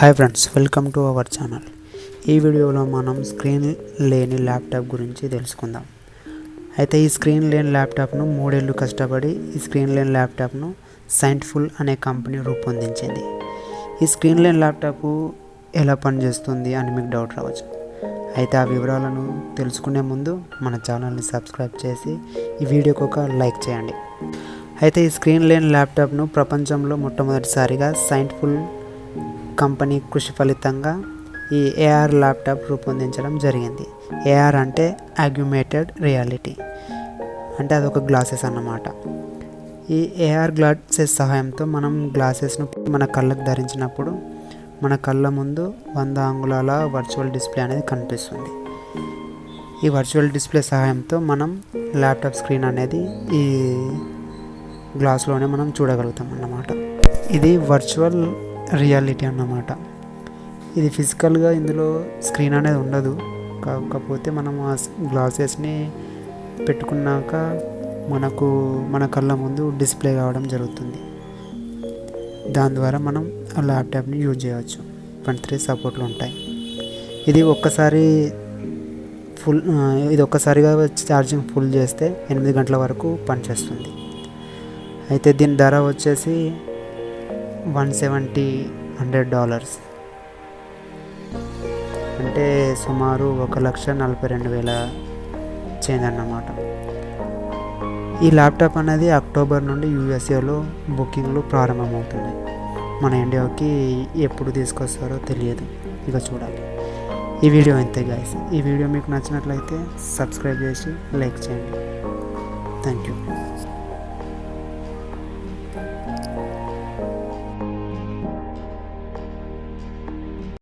Hi friends welcome to our channel ఈ వీడియోలో మనం స్క్రీన్ లేని ల్యాప్టాప్ గురించి తెలుసుకుందాం. అయితే ఈ స్క్రీన్ లేని ల్యాప్టాప్ను మూడేళ్ళు కష్టపడి ఈ స్క్రీన్ లేని ల్యాప్టాప్ను సైంట్ఫుల్ అనే కంపెనీ రూపొందించింది. ఈ స్క్రీన్ లేని ల్యాప్టాప్ ఎలా పనిచేస్తుంది అని మీకు డౌట్ రావచ్చు. అయితే ఆ వివరాలను తెలుసుకునే ముందు మన ఛానల్ని సబ్స్క్రైబ్ చేసి ఈ వీడియోకి ఒక లైక్ చేయండి. అయితే ఈ స్క్రీన్ లేని ల్యాప్టాప్ను ప్రపంచంలో మొట్టమొదటిసారిగా సైంట్ఫుల్ కంపెనీ కృషి ఫలితంగా ఈ ఏఆర్ ల్యాప్టాప్ రూపొందించడం జరిగింది. ఏఆర్ అంటే అగ్యుమేటెడ్ రియాలిటీ అంటే అదొక గ్లాసెస్ అన్నమాట. ఈ ఏఆర్ గ్లాసెస్ సహాయంతో మనం గ్లాసెస్ను మన కళ్ళకు ధరించినప్పుడు మన కళ్ళ ముందు వంద అంగుళాల వర్చువల్ డిస్ప్లే అనేది కనిపిస్తుంది. ఈ వర్చువల్ డిస్ప్లే సహాయంతో మనం ల్యాప్టాప్ స్క్రీన్ అనేది ఈ గ్లాస్లోనే మనం చూడగలుగుతాం అన్నమాట. ఇది వర్చువల్ రియాలిటీ అన్నమాట. ఇది ఫిజికల్గా ఇందులో స్క్రీన్ అనేది ఉండదు. కాకపోతే మనం ఆ గ్లాసెస్ని పెట్టుకున్నాక మనకు మన కళ్ళ ముందు డిస్ప్లే కావడం జరుగుతుంది. దాని ద్వారా మనం ఆ ల్యాప్టాప్ని యూజ్ చేయవచ్చు ట్వంటీ త్రీ సపోర్ట్లు ఉంటాయి. ఇది ఒక్కసారి ఫుల్ ఇది ఒక్కసారిగా ఛార్జింగ్ ఫుల్ చేస్తే ఎనిమిది గంటల వరకు పనిచేస్తుంది. అయితే దీని ధర వచ్చేసి వన్ సెవెంటీ హండ్రెడ్ డాలర్స్. అంటే సుమారు ఒక లక్ష నలభై రెండు వేల చేంజ్ అన్నమాట ఈ ల్యాప్టాప్ అనేది అక్టోబర్ నుండి యూఎస్ఏలో బుకింగ్లు ప్రారంభమవుతుంది మన ఇండియాకి ఎప్పుడు తీసుకొస్తారో తెలియదు. ఇక చూడాలి. ఈ వీడియో అంతే గాయస్ ఈ వీడియో మీకు నచ్చినట్లయితే సబ్స్క్రైబ్ చేసి లైక్ చేయండి. Thank you